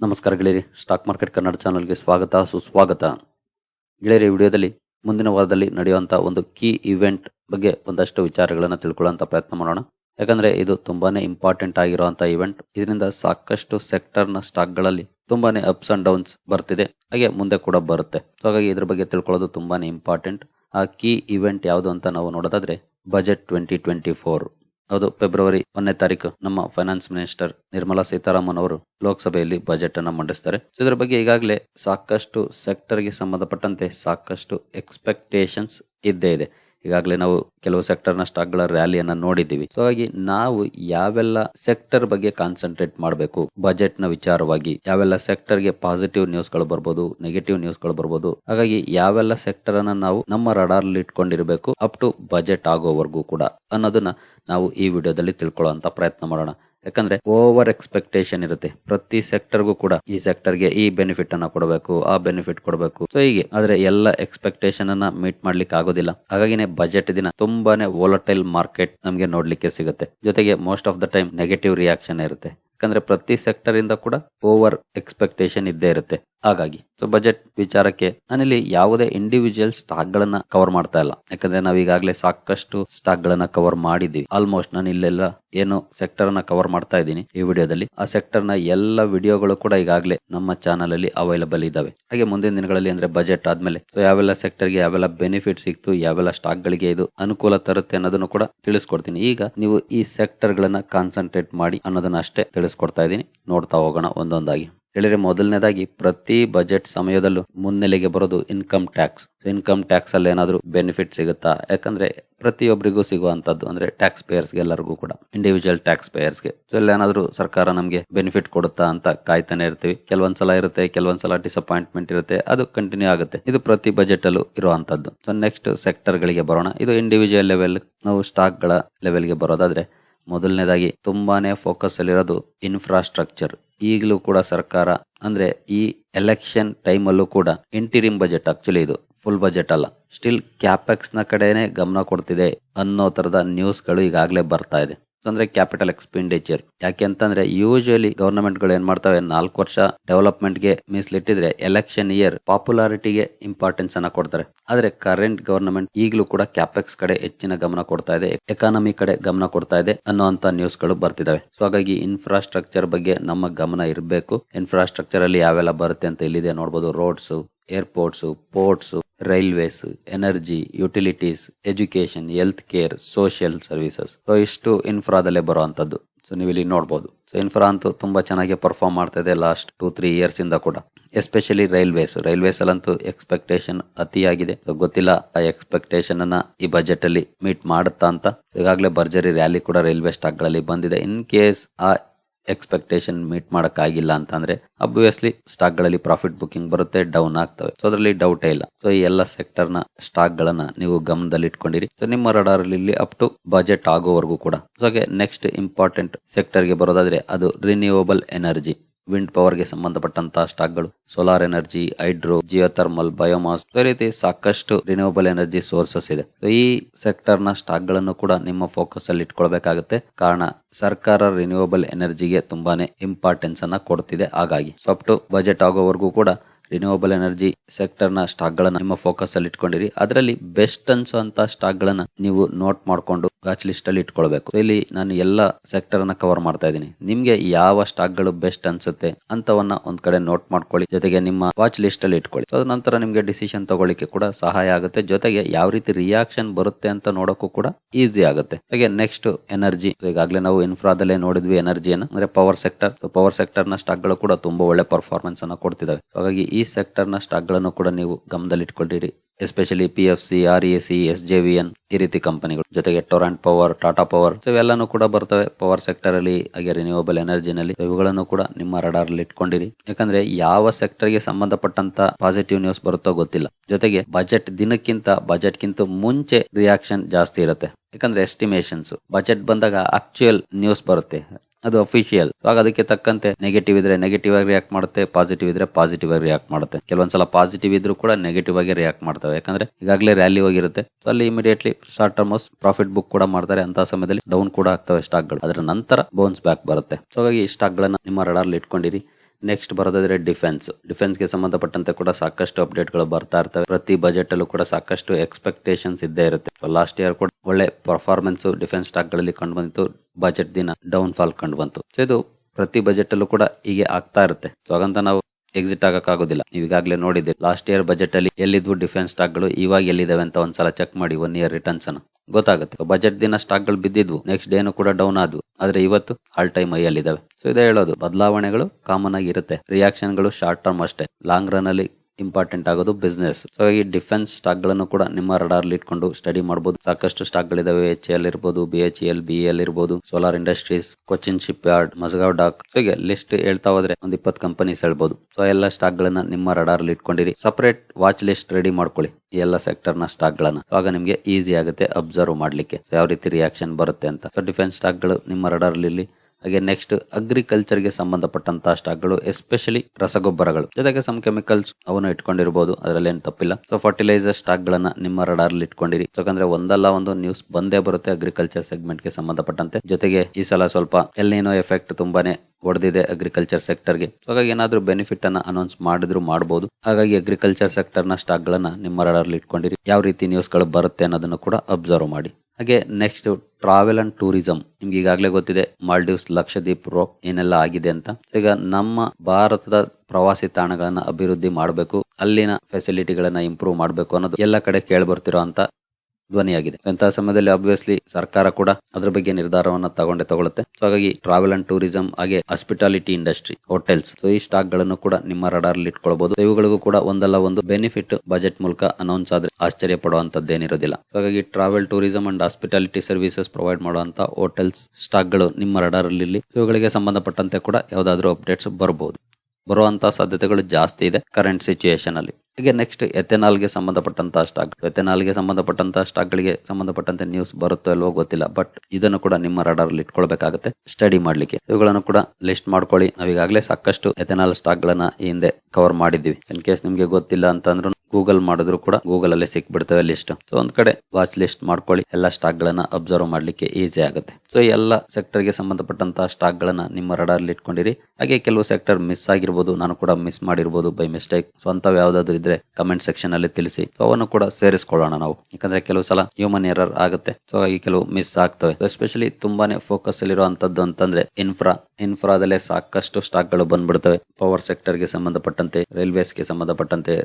ನಮಸ್ಕಾರ ಗೆಳೆಯರಿ stock market Kannada ಚಾನಲ್ಗೆ ಸ್ವಾಗತ, ಸುಸ್ವಾಗತ. ಗೆಳೆಯರಿ ವಿಡಿಯೋದಲ್ಲಿ ಮುಂದಿನ ವಾರದಲ್ಲಿ ನಡೆಯುವಂಥ ಒಂದು ಕೀ ಇವೆಂಟ್ ಬಗ್ಗೆ ಒಂದಷ್ಟು ವಿಚಾರಗಳನ್ನು ತಿಳ್ಕೊಳ್ಳುವಂಥ ಪ್ರಯತ್ನ ಮಾಡೋಣ. ಯಾಕಂದ್ರೆ ಇದು ತುಂಬಾನೇ ಇಂಪಾರ್ಟೆಂಟ್ ಆಗಿರುವಂಥ ಇವೆಂಟ್ ಇದರಿಂದ ಸಾಕಷ್ಟು ಸೆಕ್ಟರ್ನ ಸ್ಟಾಕ್ಗಳಲ್ಲಿ ತುಂಬಾನೇ ಅಪ್ಸ್ ಅಂಡ್ ಡೌನ್ಸ್ ಬರ್ತಿದೆ. ಹಾಗೆ ಮುಂದೆ ಕೂಡ ಬರುತ್ತೆ. ಹಾಗಾಗಿ ಇದ್ರ ಬಗ್ಗೆ ತಿಳ್ಕೊಳ್ಳೋದು ತುಂಬಾನೇ ಇಂಪಾರ್ಟೆಂಟ್ ಆ ಕೀ ಇವೆಂಟ್ ಯಾವುದು ಅಂತ ನಾವು ನೋಡೋದಾದ್ರೆ ಬಜೆಟ್ ಟ್ವೆಂಟಿ ಟ್ವೆಂಟಿ ಫೋರ್ ಹೌದು, ಫೆಬ್ರವರಿ ಒಂದನೇ ತಾರೀಕು ನಮ್ಮ ಫೈನಾನ್ಸ್ ಮಿನಿಸ್ಟರ್ ನಿರ್ಮಲಾ ಸೀತಾರಾಮನ್ ಅವರು ಲೋಕಸಭೆಯಲ್ಲಿ ಬಜೆಟ್ ಅನ್ನ ಮಂಡಿಸ್ತಾರೆ. ಇದರ ಬಗ್ಗೆ ಈಗಾಗಲೇ ಸಾಕಷ್ಟು ಸೆಕ್ಟರ್ಗೆ ಸಂಬಂಧಪಟ್ಟಂತೆ ಸಾಕಷ್ಟು ಎಕ್ಸ್ಪೆಕ್ಟೇಷನ್ಸ್ ಇದ್ದೇ ಇದೆ. ಈಗಾಗಲೇ ನಾವು ಕೆಲವು ಸೆಕ್ಟರ್ನ ಸ್ಟಾಕ್ಗಳ ರ್ಯಾಲಿಯನ್ನು ನೋಡಿದ್ದೀವಿ. ಸೊ ಹಾಗಾಗಿ ನಾವು ಯಾವೆಲ್ಲ ಸೆಕ್ಟರ್ ಬಗ್ಗೆ ಕಾನ್ಸಂಟ್ರೇಟ್ ಮಾಡಬೇಕು ಬಜೆಟ್ನ ವಿಚಾರವಾಗಿ, ಯಾವೆಲ್ಲ ಸೆಕ್ಟರ್ಗೆ ಪಾಸಿಟಿವ್ ನ್ಯೂಸ್ಗಳು ಬರ್ಬೋದು ನೆಗೆಟಿವ್ ನ್ಯೂಸ್ಗಳು ಬರ್ಬೋದು, ಹಾಗಾಗಿ ಯಾವೆಲ್ಲ ಸೆಕ್ಟರ್ ಅನ್ನ ನಾವು ನಮ್ಮ ರಡಾರ್ ಇಟ್ಕೊಂಡಿರಬೇಕು ಅಪ್ ಟು ಬಜೆಟ್ ಆಗೋವರೆಗೂ ಕೂಡ ಅನ್ನೋದನ್ನ ನಾವು ಈ ವಿಡಿಯೋದಲ್ಲಿ ತಿಳ್ಕೊಳ್ಳೋ ಪ್ರಯತ್ನ ಮಾಡೋಣ. ಯಾಕಂದ್ರೆ ಓವರ್ ಎಕ್ಸ್ಪೆಕ್ಟೇಷನ್ ಇರುತ್ತೆ. ಪ್ರತಿ ಸೆಕ್ಟರ್ಗೂ ಕೂಡ ಈ ಸೆಕ್ಟರ್ಗೆ ಈ ಬೆನಿಫಿಟ್ ಅನ್ನ ಕೊಡಬೇಕು, ಆ ಬೆನಿಫಿಟ್ ಕೊಡಬೇಕು. ಸೊ ಹೀಗೆ. ಆದ್ರೆ ಎಲ್ಲ ಎಕ್ಸ್ಪೆಕ್ಟೇಷನ್ ಅನ್ನ ಮೀಟ್ ಮಾಡ್ಲಿಕ್ಕೆ ಆಗೋದಿಲ್ಲ. ಹಾಗಾಗಿನೇ ಬಜೆಟ್ ದಿನ ತುಂಬಾನೇ ವೋಲಟೈಲ್ ಮಾರ್ಕೆಟ್ ನಮಗೆ ನೋಡ್ಲಿಕ್ಕೆ ಸಿಗುತ್ತೆ. ಜೊತೆಗೆ most of the time negative reaction ಇರುತ್ತೆ. ಯಾಕಂದ್ರೆ ಪ್ರತಿ ಸೆಕ್ಟರ್ ಇಂದ ಕೂಡ ಓವರ್ ಎಕ್ಸ್ಪೆಕ್ಟೇಷನ್ ಇದ್ದೇ ಇರುತ್ತೆ. ಹಾಗಾಗಿ ಸೊ ಬಜೆಟ್ ವಿಚಾರಕ್ಕೆ ನಾನಿಲ್ಲಿ ಯಾವುದೇ ಇಂಡಿವಿಜುವಲ್ ಸ್ಟಾಕ್ ಗಳನ್ನ ಕವರ್ ಮಾಡ್ತಾ ಇಲ್ಲ. ಯಾಕಂದ್ರೆ ನಾವು ಈಗಾಗಲೇ ಸಾಕಷ್ಟು ಸ್ಟಾಕ್ ಗಳನ್ನ ಕವರ್ ಮಾಡಿದ್ವಿ ಆಲ್ಮೋಸ್ಟ್ ನಾನು ಇಲ್ಲೆಲ್ಲ ಏನು ಸೆಕ್ಟರ್ ಅನ್ನ ಕವರ್ ಮಾಡ್ತಾ ಇದ್ದೀನಿ ಈ ವಿಡಿಯೋದಲ್ಲಿ. ಆ ಸೆಕ್ಟರ್ನ ಎಲ್ಲ ವಿಡಿಯೋಗಳು ಕೂಡ ಈಗಾಗಲೇ ನಮ್ಮ ಚಾನಲ್ ಅಲ್ಲಿ ಅವೈಲಬಲ್ ಇದಾವೆ. ಹಾಗೆ ಮುಂದಿನ ದಿನಗಳಲ್ಲಿ ಅಂದ್ರೆ ಬಜೆಟ್ ಆದ್ಮೇಲೆ ಯಾವೆಲ್ಲ ಸೆಕ್ಟರ್ಗೆ ಯಾವೆಲ್ಲ ಬೆನಿಫಿಟ್ ಸಿಕ್ತು, ಯಾವೆಲ್ಲ ಸ್ಟಾಕ್ ಗಳಿಗೆ ಇದು ಅನುಕೂಲ ತರುತ್ತೆ ಅನ್ನೋದನ್ನು ಕೂಡ ತಿಳಿಸ್ಕೊಡ್ತೀನಿ. ಈಗ ನೀವು ಈ ಸೆಕ್ಟರ್ ಗಳನ್ನ ಕಾನ್ಸಂಟ್ರೇಟ್ ಮಾಡಿ ಅನ್ನೋದನ್ನ ಅಷ್ಟೇ ತಿಳಿಸ್ಕೊಡ್ತಾ ಇದ್ದೀನಿ. ನೋಡ್ತಾ ಹೋಗೋಣ ಒಂದೊಂದಾಗಿ. ಹೇಳಿದ್ರೆ ಮೊದಲನೇದಾಗಿ ಪ್ರತಿ ಬಜೆಟ್ ಸಮಯದಲ್ಲೂ ಮುನ್ನೆಲೆಗೆ ಬರೋದು ಇನ್ಕಮ್ ಟ್ಯಾಕ್ಸ್ ಇನ್ಕಮ್ ಟ್ಯಾಕ್ಸ್ ಅಲ್ಲಿ ಏನಾದರೂ ಬೆನಿಫಿಟ್ ಸಿಗುತ್ತಾ? ಯಾಕಂದ್ರೆ ಪ್ರತಿಯೊಬ್ಬರಿಗೂ ಸಿಗುವಂತದ್ದು ಅಂದ್ರೆ ಟ್ಯಾಕ್ಸ್ ಪೇಯರ್ಸ್ ಎಲ್ಲರಿಗೂ ಕೂಡ ಇಂಡಿವಿಜುವಲ್ ಟ್ಯಾಕ್ಸ್ ಪೇಯರ್ಸ್ಗೆ ಎಲ್ಲ ಏನಾದರೂ ಸರ್ಕಾರ ನಮಗೆ ಬೆನಿಫಿಟ್ ಕೊಡುತ್ತಾ ಅಂತ ಕಾಯ್ತಾನೆ ಇರ್ತೀವಿ. ಕೆಲವೊಂದ್ಸಲ ಇರುತ್ತೆ, ಕೆಲವೊಂದ್ಸಲ ಡಿಸಪಾಯಿಂಟ್ಮೆಂಟ್ ಇರುತ್ತೆ, ಅದು ಕಂಟಿನ್ಯೂ ಆಗುತ್ತೆ. ಇದು ಪ್ರತಿ ಬಜೆಟ್ ಅಲ್ಲೂ ಇರುವಂತದ್ದು ಸೊ ನೆಕ್ಸ್ಟ್ ಸೆಕ್ಟರ್ ಗಳಿಗೆ ಬರೋಣ. ಇದು ಇಂಡಿವಿಜುವಲ್ ಲೆವೆಲ್ ನಾವು ಸ್ಟಾಕ್ಗಳ ಲೆವೆಲ್ಗೆ ಬರೋದಾದ್ರೆ ಮೊದಲನೇದಾಗಿ ತುಂಬಾನೇ ಫೋಕಸ್ ಅಲ್ಲಿರೋದು ಇನ್ಫ್ರಾಸ್ಟ್ರಕ್ಚರ್ ಈಗಲೂ ಕೂಡ ಸರ್ಕಾರ, ಅಂದ್ರೆ ಈ ಎಲೆಕ್ಷನ್ ಟೈಮ್ ಅಲ್ಲೂ ಕೂಡ ಇಂಟಿರಿಮ್ ಬಜೆಟ್ ಆಕ್ಚುಲಿ ಇದು ಫುಲ್ ಬಜೆಟ್ ಅಲ್ಲ. ಸ್ಟಿಲ್ ಕ್ಯಾಪೆಕ್ಸ್ನ ಕಡೆನೆ ಗಮನ ಕೊಡ್ತಿದೆ ಅನ್ನೋ ತರದ ನ್ಯೂಸ್ಗಳು ಈಗಾಗಲೇ ಬರ್ತಾ ಇದೆ. ಅಂದ್ರೆ ಕ್ಯಾಪಿಟಲ್ ಎಕ್ಸ್ಪೆಂಡಿಚರ್ ಯಾಕೆ ಅಂತಂದ್ರೆ ಯೂಶಲಿ ಗವರ್ನಮೆಂಟ್ಗಳು ಏನ್ ಮಾಡ್ತವೆ? ನಾಲ್ಕು ವರ್ಷ ಡೆವಲಪ್ಮೆಂಟ್ಗೆ ಮೀಸಲಿಟ್ಟಿದ್ರೆ ಎಲೆಕ್ಷನ್ ಇಯರ್ ಪಾಪ್ಯುಲಾರಿಟಿಗೆ ಇಂಪಾರ್ಟೆನ್ಸ್ ಅನ್ನ ಕೊಡ್ತಾರೆ. ಆದ್ರೆ ಕರೆಂಟ್ ಗವರ್ನಮೆಂಟ್ ಈಗಲೂ ಕೂಡ ಕ್ಯಾಪೆಕ್ಸ್ ಕಡೆ ಹೆಚ್ಚಿನ ಗಮನ ಕೊಡ್ತಾ ಇದೆ ಎಕಾನಮಿ ಕಡೆ ಗಮನ ಕೊಡ್ತಾ ಇದೆ ಅನ್ನೋಂತ ನ್ಯೂಸ್ಗಳು ಬರ್ತಿದಾವೆ. ಸೊ ಹಾಗಾಗಿ ಇನ್ಫ್ರಾಸ್ಟ್ರಕ್ಚರ್ ಬಗ್ಗೆ ನಮ್ಮ ಗಮನ ಇರಬೇಕು. ಇನ್ಫ್ರಾಸ್ಟ್ರಕ್ಚರ್ ಅಲ್ಲಿ ಯಾವೆಲ್ಲ ಬರುತ್ತೆ ಅಂತ ಇಲ್ಲಿದೆ ನೋಡಬಹುದು roads airports ports railways energy utilities education health care social services so ಇಷ್ಟು ಇನ್ಫ್ರಾದಲ್ಲೇ ಬರುವಂತದ್ದು ಸೊ ನೀವು ಇಲ್ಲಿ ನೋಡಬಹುದು ಸೊ ಇನ್ಫ್ರಾ ಅಂತೂ ತುಂಬಾ ಚೆನ್ನಾಗಿ ಪರ್ಫಾರ್ಮ್ ಮಾಡ್ತಾ ಇದೆ ಲಾಸ್ಟ್ ಟೂ ತ್ರೀ ಇಯರ್ಸ್ ಇಂದ ಕೂಡ. ಎಸ್ಪೆಷಲಿ ರೈಲ್ವೇಸ್ ರೈಲ್ವೇಸ್ ಅಲ್ಲಂತೂ ಎಕ್ಸ್ಪೆಕ್ಟೇಷನ್ ಅತಿಯಾಗಿದೆ. ಗೊತ್ತಿಲ್ಲ ಆ ಎಕ್ಸ್ಪೆಕ್ಟೇಷನ್ ಅನ್ನ ಈ ಬಜೆಟ್ ಅಲ್ಲಿ ಮೀಟ್ ಮಾಡುತ್ತಾ ಅಂತ. ಈಗಾಗಲೇ ಭರ್ಜರಿ ರ್ಯಾಲಿ ಕೂಡ ರೈಲ್ವೆ ಸ್ಟಾಕ್ಗಳಲ್ಲಿ ಬಂದಿದೆ. ಇನ್ ಕೇಸ್ ಆ ಎಕ್ಸ್ಪೆಕ್ಟೇಷನ್ ಮೀಟ್ ಮಾಡಕ್ಕಾಗಿಲ್ಲ ಅಂತಂದ್ರೆ ಅಬ್ವಿಯಸ್ಲಿ ಸ್ಟಾಕ್ಗಳಲ್ಲಿ ಪ್ರಾಫಿಟ್ ಬುಕಿಂಗ್ ಬರುತ್ತೆ ಡೌನ್ ಆಗ್ತವೆ. ಸೊ ಅದರಲ್ಲಿ ಡೌಟೇ ಇಲ್ಲ. ಸೊ ಈ ಎಲ್ಲ ಸೆಕ್ಟರ್ನ ಸ್ಟಾಕ್ ಗಳನ್ನ ನೀವು ಗಮನದಲ್ಲಿ ಇಟ್ಕೊಂಡಿರಿ ಸೊ ನಿಮ್ಮ ರಡಾರ್ ಇಲ್ಲಿ ಅಪ್ ಟು ಬಜೆಟ್ ಆಗೋವರೆಗೂ ಕೂಡ. ಸೊ ನೆಕ್ಸ್ಟ್ ಇಂಪಾರ್ಟೆಂಟ್ ಸೆಕ್ಟರ್ಗೆ ಬರೋದಾದ್ರೆ ಅದು ರಿನ್ಯೂವಬಲ್ ಎನರ್ಜಿ ವಿಂಡ್ ಪವರ್ಗೆ ಸಂಬಂಧಪಟ್ಟಂತಹ ಸ್ಟಾಕ್ಗಳು, solar energy, hydro, geothermal, biomass, ಈ ರೀತಿ ಸಾಕಷ್ಟು ರಿನ್ಯೂವಬಲ್ ಎನರ್ಜಿ ಸೋರ್ಸಸ್ ಇದೆ. ಈ ಸೆಕ್ಟರ್ನ ಸ್ಟಾಕ್ಗಳನ್ನು ಕೂಡ ನಿಮ್ಮ ಫೋಕಸ್ ಅಲ್ಲಿ ಇಟ್ಕೊಳ್ಬೇಕಾಗುತ್ತೆ. ಕಾರಣ, ಸರ್ಕಾರ ರಿನ್ಯೂವಬಲ್ ಎನರ್ಜಿಗೆ ತುಂಬಾನೇ ಇಂಪಾರ್ಟೆನ್ಸ್ ಅನ್ನ ಕೊಡ್ತಿದೆ. ಹಾಗಾಗಿ ಸೊ ಅಪ್ ಟು ಬಜೆಟ್ ಆಗೋವರೆಗೂ ಕೂಡ ರಿನ್ಯೂವಬಲ್ ಎನರ್ಜಿ ಸೆಕ್ಟರ್ನ ಸ್ಟಾಕ್ ಗಳನ್ನ ನಿಮ್ಮ ಫೋಕಸ್ ಅಲ್ಲಿ ಇಟ್ಕೊಂಡಿರಿ. ಅದರಲ್ಲಿ ಬೆಸ್ಟ್ ಅನ್ಸುವಂತ ಸ್ಟಾಕ್ ಗಳನ್ನ ನೀವು ನೋಟ್ ಮಾಡ್ಕೊಂಡು ವಾಚ್ ಲಿಸ್ಟ್ ಅಲ್ಲಿ ಇಟ್ಕೊಳ್ಬೇಕು. ಇಲ್ಲಿ ನಾನು ಎಲ್ಲ ಸೆಕ್ಟರ್ ಅನ್ನ ಕವರ್ ಮಾಡ್ತಾ ಇದ್ದೀನಿ. ನಿಮ್ಗೆ ಯಾವ ಸ್ಟಾಕ್ಗಳು ಬೆಸ್ಟ್ ಅನ್ಸುತ್ತೆ ಅಂತವನ್ನ ಒಂದ್ ಕಡೆ ನೋಟ್ ಮಾಡ್ಕೊಳ್ಳಿ. ಜೊತೆಗೆ ನಿಮ್ಮ ವಾಚ್ ಲಿಸ್ಟ್ ಅಲ್ಲಿ ಇಟ್ಕೊಳ್ಳಿ. ಅದ ನಂತರ ನಿಮ್ಗೆ ಡಿಸಿಷನ್ ತಗೊಳ್ಳಿಕ್ಕೆ ಕೂಡ ಸಹಾಯ ಆಗುತ್ತೆ. ಜೊತೆಗೆ ಯಾವ ರೀತಿ ರಿಯಾಕ್ಷನ್ ಬರುತ್ತೆ ಅಂತ ನೋಡೋಕ್ಕೂ ಕೂಡ ಈಸಿ ಆಗುತ್ತೆ. ಹಾಗೆ ನೆಕ್ಸ್ಟ್ ಎನರ್ಜಿ ಈಗಾಗಲೇ ನಾವು ಇನ್ಫ್ರಾದಲ್ಲೇ ನೋಡಿದ್ವಿ ಎನರ್ಜಿಯನ್ನ ಅಂದ್ರೆ ಪವರ್ ಸೆಕ್ಟರ್ ಪವರ್ ಸೆಕ್ಟರ್ನ ಸ್ಟಾಕ್ಗಳು ಕೂಡ ತುಂಬಾ ಒಳ್ಳೆ ಪರ್ಫಾರ್ಮೆನ್ಸ್ ಅನ್ನ ಕೊಡ್ತಿದಾವೆ. ಹಾಗಾಗಿ ಈ ಸೆಕ್ಟರ್ನ ಸ್ಟಾಕ್ಗಳನ್ನು ಕೂಡ ನೀವು ಗಮನದಲ್ಲಿ ಇಟ್ಕೊಂಡಿರಿ especially P F C R A C S J V N ಈ ರೀತಿ ಕಂಪನಿಗಳು ಜೊತೆಗೆ ಟೊರಾಂಟ್ ಪವರ್ ಟಾಟಾ ಪವರ್ ಇವೆಲ್ಲಾನು ಕೂಡ ಬರ್ತವೆ. ಪವರ್ ಸೆಕ್ಟರ್ ಅಲ್ಲಿ, ಹಾಗೆ ರಿನ್ಯೂವಬಲ್ ಎನರ್ಜಿನಲ್ಲಿ ಇವುಗಳನ್ನು ಕೂಡ ನಿಮ್ಮ ರಡಾರ್ ಅಲ್ಲಿ ಇಟ್ಕೊಂಡಿರಿ. ಯಾಕಂದ್ರೆ ಯಾವ ಸೆಕ್ಟರ್ಗೆ ಸಂಬಂಧಪಟ್ಟಂತ ಪಾಸಿಟಿವ್ ನ್ಯೂಸ್ ಬರುತ್ತೋ ಗೊತ್ತಿಲ್ಲ. ಜೊತೆಗೆ ಬಜೆಟ್ ದಿನಕ್ಕಿಂತ ಬಜೆಟ್ ಗಿಂತ ಮುಂಚೆ ರಿಯಾಕ್ಷನ್ ಜಾಸ್ತಿ ಇರುತ್ತೆ. ಯಾಕಂದ್ರೆ ಎಸ್ಟಿಮೇಷನ್ಸ್ ಬಜೆಟ್ ಬಂದಾಗ ಆಕ್ಚುಯಲ್ ನ್ಯೂಸ್ ಬರುತ್ತೆ. ಅದು ಅಫಿಷಿಯಲ್ ಇವಾಗ ಅದಕ್ಕೆ ತಕ್ಕಂತೆ ನೆಗೆಟಿವ್ ಇದ್ರೆ ನೆಗೆಟಿವ್ ಆಗಿ ರಿಯಾಕ್ಟ್ ಮಾಡುತ್ತೆ ಪಾಸಿಟಿವ್ ಇದ್ರೆ ಪಾಸಿಟಿವ್ ಆಗಿ ರಿಯಾಕ್ಟ್ ಮಾಡುತ್ತೆ. ಕೆಲವೊಂದ್ಸಲ ಪಾಸಿಟಿವ್ ಇದ್ರೂ ಕೂಡ ನೆಗೆಟಿವ್ ಆಗಿ ರಿಯಾಕ್ಟ್ ಮಾಡ್ತವೆ. ಯಾಕಂದ್ರೆ ಈಗಾಗಲೇ ರ್ಯಾಲಿ ಹೋಗಿರುತ್ತೆ. ಅಲ್ಲಿ immediately short term profit book ಕೂಡ ಮಾಡ್ತಾರೆ. ಅಂತ ಸಮಯದಲ್ಲಿ ಡೌನ್ ಕೂಡ ಆಗ್ತವೆ ಸ್ಟಾಕ್ಗಳು. ಅದರ ನಂತರ ಬೌನ್ಸ್ ಬ್ಯಾಕ್ ಬರುತ್ತೆ. ಸೊ ಹಾಗಾಗಿ ಈ ಸ್ಟಾಕ್ ಗಳನ್ನ ನಿಮ್ಮ ರಡಾರ್ಲಿ ಇಟ್ಕೊಂಡಿರಿ. ನೆಕ್ಸ್ಟ್ ಬರೋದಾದ್ರೆ ಡಿಫೆನ್ಸ್ ಡಿಫೆನ್ಸ್ಗೆ ಸಂಬಂಧಪಟ್ಟಂತೆ ಕೂಡ ಸಾಕಷ್ಟು ಅಪ್ಡೇಟ್ಗಳು ಬರ್ತಾ ಇರ್ತವೆ. ಪ್ರತಿ ಬಜೆಟ್ ಅಲ್ಲೂ ಕೂಡ ಸಾಕಷ್ಟು ಎಕ್ಸ್ಪೆಕ್ಟೇಷನ್ಸ್ ಇದ್ದೇ ಇರುತ್ತೆ. ಲಾಸ್ಟ್ ಇಯರ್ ಕೂಡ ಒಳ್ಳೆ ಪರ್ಫಾರ್ಮೆನ್ಸ್ ಡಿಫೆನ್ಸ್ ಸ್ಟಾಕ್ಗಳಲ್ಲಿ ಕಂಡು ಬಜೆಟ್ ದಿನ ಡೌನ್ ಫಾಲ್ ಕಂಡು ಬಂತು. ಸೊ ಇದು ಪ್ರತಿ ಬಜೆಟ್ ಅಲ್ಲೂ ಕೂಡ ಹೀಗೆ ಆಗ್ತಾ ಇರುತ್ತೆ. ಸೊ ಹಾಗಂತ ನಾವು ಎಕ್ಸಿಟ್ ಆಗಕ್ಕಾಗೋದಿಲ್ಲ. ನೀವು ಈಗಾಗಲೇ ನೋಡಿದ್ದೀರಿ. ಲಾಸ್ಟ್ ಇಯರ್ ಬಜೆಟ್ ಅಲ್ಲಿ ಎಲ್ಲಿದ್ವು ಡಿಫೆನ್ಸ್ ಸ್ಟಾಕ್ಗಳು? ಇವಾಗ ಎಲ್ಲಿದ್ದಾವೆ ಅಂತ ಒಂದ್ಸಲ ಚೆಕ್ ಮಾಡಿ ಒನ್ ಇಯರ್ ರಿಟರ್ನ್ಸ್ ಅನ್ನು. ಗೊತ್ತಾಗುತ್ತೆ. ಬಜೆಟ್ ದಿನ ಸ್ಟಾಕ್ಗಳು ಬಿದ್ದಿದ್ವು ನೆಕ್ಸ್ಟ್ ಡೇನು ಕೂಡ ಡೌನ್ ಆದ್ವು. ಆದ್ರೆ ಇವತ್ತು ಆಲ್ ಟೈಮ್ ಐ ಅಲ್ಲಿದ್ದಾವೆ. ಸೊ ಇದೇ ಹೇಳೋದು. ಬದಲಾವಣೆಗಳು ಕಾಮನ್ ಆಗಿ ಇರುತ್ತೆ. ರಿಯಾಕ್ಷನ್ಗಳು ಶಾರ್ಟ್ ಟರ್ಮ್ ಅಷ್ಟೇ. ಲಾಂಗ್ ರನ್ ಅಲ್ಲಿ ಇಂಪಾರ್ಟೆಂಟ್ ಆಗೋದು ಬಿಸ್ನೆಸ್ ಸೊ ಈ ಡಿಫೆನ್ಸ್ ಸ್ಟಾಕ್ಗಳನ್ನು ಕೂಡ ನಿಮ್ಮ ರಡಾರ್ ಇಟ್ಕೊಂಡು ಸ್ಟಡಿ ಮಾಡಬಹುದು ಸಾಕಷ್ಟು ಸ್ಟಾಕ್ ಗಳಿದಾವೆ. ಎಚ್ ಎಲ್ ಇರ್ಬೋದು B H L B L ಇರ್ಬೋದು solar industries Cochin shipyard Mazagon dock so ಹೀಗೆ ಲಿಸ್ಟ್ ಹೇಳ್ತಾ ಹೋದ್ರೆ ಒಂದ್ ಇಪ್ಪತ್ತು ಕಂಪನೀಸ್ ಹೇಳ್ಬೋದು. ಸೊ ಎಲ್ಲ ಸ್ಟಾಕ್ ಗಳನ್ನ ನಿಮ್ಮ ರಡಾರ್ ಇಟ್ಕೊಂಡಿರಿ. ಸಪರೇಟ್ ವಾಚ್ ಲಿಸ್ಟ್ ರೆಡಿ ಮಾಡ್ಕೊಳ್ಳಿ ಈ ಎಲ್ಲ ಸೆಕ್ಟರ್ನ ಸ್ಟಾಕ್ ಗಳನ್ನ. ಆಗ ನಿಮ್ಗೆ ಈಸಿ ಆಗುತ್ತೆ ಅಬ್ಸರ್ವ್ ಮಾಡ್ಲಿಕ್ಕೆ. ಯಾವ ರೀತಿ ರಿಯಾಕ್ಷನ್ ಬರುತ್ತೆ ಅಂತ. ಸೊ ಡಿಫೆನ್ಸ್ ಸ್ಟಾಕ್ಗಳು ನಿಮ್ಮ ರಡಾರ್ ಇಲ್ಲಿ ಹಾಗೆ ನೆಕ್ಸ್ಟ್ ಅಗ್ರಿಕಲ್ಚರ್ಗೆ ಸಂಬಂಧಪಟ್ಟಂತಹ ಸ್ಟಾಕ್ಗಳು ಎಸ್ಪೆಷಲಿ ರಸಗೊಬ್ಬರಗಳು. ಜೊತೆಗೆ ಸಮ್ ಕೆಮಿಕಲ್ಸ್ ಅವನ್ನು ಇಟ್ಕೊಂಡಿರಬಹುದು ಅದರಲ್ಲಿ ಏನು ತಪ್ಪಿಲ್ಲ. ಸೊ ಫರ್ಟಿಲೈಸರ್ ಸ್ಟಾಕ್ ಗಳನ್ನ ನಿಮ್ಮ ರಡಾರ್ ಇಟ್ಕೊಂಡಿರಿ. ಯಾಕಂದ್ರೆ ಒಂದಲ್ಲ ಒಂದು ನ್ಯೂಸ್ ಬಂದೇ ಬರುತ್ತೆ ಅಗ್ರಿಕಲ್ಚರ್ ಸೆಗ್ಮೆಂಟ್ಗೆ ಸಂಬಂಧಪಟ್ಟಂತೆ. ಜೊತೆಗೆ ಈ ಸಲ ಸ್ವಲ್ಪ ಎಲ್ಲಿನೋ ಎಫೆಕ್ಟ್ ತುಂಬಾನೇ ಹೊಡೆದಿದೆ ಅಗ್ರಿಕಲ್ಚರ್ ಸೆಕ್ಟರ್ಗೆ. So, ಹಾಗಾಗಿ ಏನಾದ್ರೂ ಬೆನಿಫಿಟ್ ಅನ್ನ ಅನೌನ್ಸ್ ಮಾಡಿದ್ರು ಮಾಡಬಹುದು ಹಾಗಾಗಿ ಅಗ್ರಿಕಲ್ಚರ್ ಸೆಕ್ಟರ್ನ ಸ್ಟಾಕ್ ಗಳನ್ನ ನಿಮ್ಮ ರಡಾರ್ ಇಟ್ಕೊಂಡಿರಿ. ಯಾವ ರೀತಿ ನ್ಯೂಸ್ಗಳು ಬರುತ್ತೆ ಅನ್ನೋದನ್ನು ಕೂಡ ಅಬ್ಸರ್ವ್ ಮಾಡಿ. ಹಾಗೆ ನೆಕ್ಸ್ಟ್ ಟ್ರಾವೆಲ್ ಅಂಡ್ ಟೂರಿಸಂ ನಿಮ್ಗೆ ಈಗಾಗಲೇ ಗೊತ್ತಿದೆ ಮಾಲ್ಡೀವ್ಸ್ ಲಕ್ಷದ್ವೀಪ್ ರೋಪ್ ಏನೆಲ್ಲ ಆಗಿದೆ ಅಂತ. ಈಗ ನಮ್ಮ ಭಾರತದ ಪ್ರವಾಸಿ ತಾಣಗಳನ್ನ ಅಭಿವೃದ್ಧಿ ಮಾಡಬೇಕು, ಅಲ್ಲಿನ ಫೆಸಿಲಿಟಿಗಳನ್ನ ಇಂಪ್ರೂವ್ ಮಾಡಬೇಕು ಅನ್ನೋದು ಎಲ್ಲ ಕಡೆ ಕೇಳಿ ಬರ್ತಿರೋ ಅಂತ ಧ್ವನಿಯಾಗಿದೆ. ಇಂತಹ ಸಮಯದಲ್ಲಿ ಆಬ್ವಿಯಸ್ಲಿ ಸರ್ಕಾರ ಕೂಡ ಅದ್ರ ಬಗ್ಗೆ ನಿರ್ಧಾರವನ್ನ ತಗೊಂಡೆ ತಗೊಳ್ಳುತ್ತೆ ಸೊ ಹಾಗಾಗಿ ಟ್ರಾವೆಲ್ ಅಂಡ್ ಟೂರಿಸಂ ಹಾಗೆ ಹಾಸ್ಪಿಟಾಲಿಟಿ ಇಂಡಸ್ಟ್ರಿ ಹೋಟೆಲ್ಸ್ ಸೊ ಈ ಸ್ಟಾಕ್ಗಳನ್ನು ಕೂಡ ನಿಮ್ಮ ರಡಾರ್ ಇಟ್ಕೊಳ್ಬಹುದು So, ಇವುಗಳಿಗೂ ಕೂಡ ಒಂದಲ್ಲ ಒಂದು ಬೆನಿಫಿಟ್ ಬಜೆಟ್ ಮೂಲಕ ಅನೌನ್ಸ್ ಆದ್ರೆ ಆಶ್ಚರ್ಯ ಪಡುವಂತದ್ದೇನಿರೋದಿಲ್ಲ ಸೊ ಹಾಗಾಗಿ travel tourism and hospitality services provide ಮಾಡುವಂತ ಹೋಟೆಲ್ಸ್ ಸ್ಟಾಕ್ಗಳು ನಿಮ್ಮ ರಡಾರ್ ಅಲ್ಲಿ ಇವುಗಳಿಗೆ ಸಂಬಂಧಪಟ್ಟಂತೆ ಕೂಡ ಯಾವ್ದಾದ್ರು ಅಪ್ಡೇಟ್ಸ್ ಬರಬಹುದು ಬರುವಂತಹ ಸಾಧ್ಯತೆಗಳು ಜಾಸ್ತಿ ಇದೆ ಕರೆಂಟ್ ಸಿಚುಯೇಷನ್ ಅಲ್ಲಿ. ಹಾಗೆ ನೆಕ್ಸ್ಟ್ ಎಥೆನಾಲ್ಗೆ ಸಂಬಂಧಪಟ್ಟಂತಹ ಸ್ಟಾಕ್ ಎಥೆನಾಲ್ಗೆ ಸಂಬಂಧಪಟ್ಟಂತಹ ಸ್ಟಾಕ್ ಗಳಿಗೆ ಸಂಬಂಧಪಟ್ಟಂತೆ ನ್ಯೂಸ್ ಬರುತ್ತೋ ಇಲ್ವೋ ಗೊತ್ತಿಲ್ಲ ಬಟ್ ಇದನ್ನು ಕೂಡ ನಿಮ್ಮ ರಡಾರ್ ಅಲ್ಲಿ ಇಟ್ಕೊಳ್ಬೇಕಾಗುತ್ತೆ ಸ್ಟಡಿ ಮಾಡ್ಲಿಕ್ಕೆ. ಇವುಗಳನ್ನು ಕೂಡ ಲಿಸ್ಟ್ ಮಾಡ್ಕೊಳ್ಳಿ. ನಾವೀಗಾಗಲೇ ಸಾಕಷ್ಟು ಎಥೆನಾಲ್ ಸ್ಟಾಕ್ ಗಳನ್ನ ಈ ಹಿಂದೆ ಕವರ್ ಮಾಡಿದ್ವಿ ಇನ್ ಕೇಸ್ ನಿಮ್ಗೆ ಗೊತ್ತಿಲ್ಲ ಅಂತಂದ್ರೂ ಗೂಗಲ್ ಮಾಡಿದ್ರು ಕೂಡ ಗೂಗಲ್ ಅಲ್ಲಿ ಸಿಕ್ಬಿಡ್ತವೆ ಲಿಸ್ಟ್ ಸೊ ಒಂದ್ ಕಡೆ ವಾಚ್ ಲಿಸ್ಟ್ ಮಾಡ್ಕೊಳ್ಳಿ. ಎಲ್ಲ ಸ್ಟಾಕ್ ಗಳನ್ನ ಅಬ್ಸರ್ವ್ ಮಾಡ್ಲಿಕ್ಕೆ ಈಸಿ ಆಗುತ್ತೆ. ಸೊ ಎಲ್ಲ ಸೆಕ್ಟರ್ಗೆ ಸಂಬಂಧಪಟ್ಟಂತಹ ಸ್ಟಾಕ್ ಗಳನ್ನ ನಿಮ್ಮ ರಡಾರ್ ಇಟ್ಕೊಂಡಿರಿ. ಹಾಗೆ ಕೆಲವು ಸೆಕ್ಟರ್ ಮಿಸ್ ಆಗಿರ್ಬೋದು, ನಾನು ಕೂಡ ಮಿಸ್ ಮಾಡಿರ್ಬೋದು ಬೈ ಮಿಸ್ಟೇಕ್ ಸ್ವಂತ ಯಾವ್ದಾದ್ರು ಇದ್ರೆ ಕಮೆಂಟ್ ಸೆಕ್ಷನ್ ಅಲ್ಲಿ ತಿಳಿಸಿ. ಅವನ್ನು ಕೂಡ ಸೇರಿಸಿಕೊಳ್ಳೋಣ ನಾವು. ಯಾಕಂದ್ರೆ ಕೆಲವು ಸಲ ಹ್ಯೂಮನ್ ಎರರ್ ಆಗುತ್ತೆ. ಸೊ ಹಾಗಾಗಿ ಕೆಲವು ಮಿಸ್ ಆಗ್ತವೆ. ಎಸ್ಪೆಷಲಿ ತುಂಬಾನೇ ಫೋಕಸ್ ಅಲ್ಲಿರುವಂತದ್ದು ಅಂತಂದ್ರೆ ಇನ್ಫ್ರಾ ಇನ್ಫ್ರಾದಲ್ಲೇ ಸಾಕಷ್ಟು ಸ್ಟಾಕ್ಗಳು ಬಂದ್ಬಿಡ್ತವೆ. ಪವರ್ ಸೆಕ್ಟರ್ಗೆ ಸಂಬಂಧಪಟ್ಟಂತೆ ರೈಲ್ವೇಸ್ಗೆ ಸಂಬಂಧಪಟ್ಟಂತೆ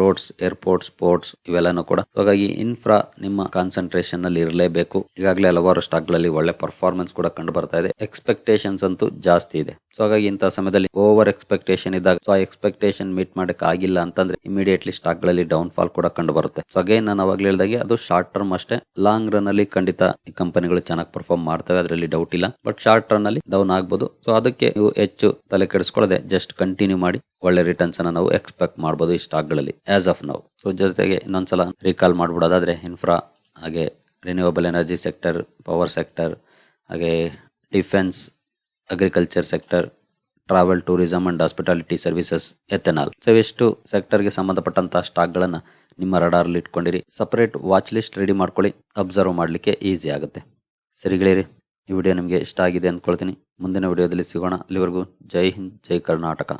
ರೋಡ್ಸ್ ಏರ್ಪೋರ್ಟ್ಸ್ ಸ್ಪೋರ್ಟ್ಸ್ ಇವೆಲ್ಲನೂ ಕೂಡ. ಹಾಗಾಗಿ ಇನ್ಫ್ರಾ ನಿಮ್ಮ ಕಾನ್ಸಂಟ್ರೇಷನ್ನಲ್ಲಿ ಇರಲೇಬೇಕು. ಈಗಾಗಲೇ ಹಲವಾರು ಸ್ಟಾಕ್ಗಳಲ್ಲಿ ಒಳ್ಳೆ ಪರ್ಫಾರ್ಮೆನ್ಸ್ ಕೂಡ ಕಂಡು ಬರ್ತಾ ಇದೆ. ಎಕ್ಸ್ಪೆಕ್ಟೇಷನ್ಸ್ ಅಂತೂ ಜಾಸ್ತಿ ಇದೆ. ಸೊ ಹಾಗಾಗಿ ಇಂತಹ ಸಮಯದಲ್ಲಿ ಓವರ್ ಎಕ್ಸ್ಪೆಕ್ಟೇಷನ್ ಇದ್ದಾಗ ಸೊ ಆ ಎಕ್ಸ್ಪೆಕ್ಟೇಷನ್ ಮೀಟ್ ಮಾಡಕ್ ಆಗಿಲ್ಲ ಅಂತಂದ್ರೆ ಇಮಿಡಿಯೇಟ್ಲಿ ಸ್ಟಾಕ್ಗಳಲ್ಲಿ ಡೌನ್ ಫಾಲ್ ಕೂಡ ಕಂಡು ಬರುತ್ತೆ. ಸೊ ಅಗೇನ್ ನಾನು ಅವಾಗಲೇ ಹೇಳಿದಾಗೆ ಅದು ಶಾರ್ಟ್ ಟರ್ಮ್ ಅಷ್ಟೇ. ಲಾಂಗ್ ರನ್ ಅಲ್ಲಿ ಖಂಡಿತ ಈ ಕಂಪನಿಗಳು ಚೆನ್ನಾಗಿ ಪರ್ಫಾರ್ಮ್ ಮಾಡ್ತವೆ, ಅದರಲ್ಲಿ ಡೌಟ್ ಇಲ್ಲ. ಬಟ್ ಶಾರ್ಟ್ ಟರ್ನ್ ಅಲ್ಲಿ ಡೌನ್ ಆಗ್ಬೋದು. ಸೊ ಅದಕ್ಕೆ ನೀವು ಹೆಚ್ಚು ತಲೆ ಕೆಡಿಸ್ಕೊಳ್ಳದೆ ಜಸ್ಟ್ ಕಂಟಿನ್ಯೂ ಮಾಡಿ. ಒಳ್ಳೆ ರಿಟರ್ನ್ಸ್ ಅನ್ನ ನಾವು ಎಕ್ಸ್ಪೆಕ್ಟ್ ಮಾಡಬಹುದು ಈ ಸ್ಟಾಕ್ಗಳಲ್ಲಿ ಆಸ್ ಆಫ್ ನಾವು ಸೊ ಜೊತೆಗೆ ಇನ್ನೊಂದ್ಸಲ ರೀಕಾಲ್ ಮಾಡ್ಬಿಡೋದಾದ್ರೆ ಇನ್ಫ್ರಾ ಹಾಗೆ renewable energy sector power sector ಹಾಗೆ defence agriculture sector travel tourism and hospitality services ethanol so ಇಷ್ಟು ಸೆಕ್ಟರ್ಗೆ ಸಂಬಂಧಪಟ್ಟಂತಹ ಸ್ಟಾಕ್ಗಳನ್ನು ನಿಮ್ಮ ರಡಾರ್ಲಿ ಇಟ್ಕೊಂಡಿರಿ. ಸಪರೇಟ್ ವಾಚ್ ಲಿಸ್ಟ್ ರೆಡಿ ಮಾಡ್ಕೊಳ್ಳಿ ಅಬ್ಸರ್ವ್ ಮಾಡಲಿಕ್ಕೆ ಈಸಿ ಆಗುತ್ತೆ. ಸರಿಗಳಿರಿ ಈ ವಿಡಿಯೋ ನಿಮಗೆ ಇಷ್ಟ ಆಗಿದೆ ಅಂದ್ಕೊಳ್ತೀನಿ ಮುಂದಿನ ವಿಡಿಯೋದಲ್ಲಿ ಸಿಗೋಣ. ಅಲ್ಲಿವರೆಗೂ ಜೈ ಹಿಂದ್, ಜೈ ಕರ್ನಾಟಕ.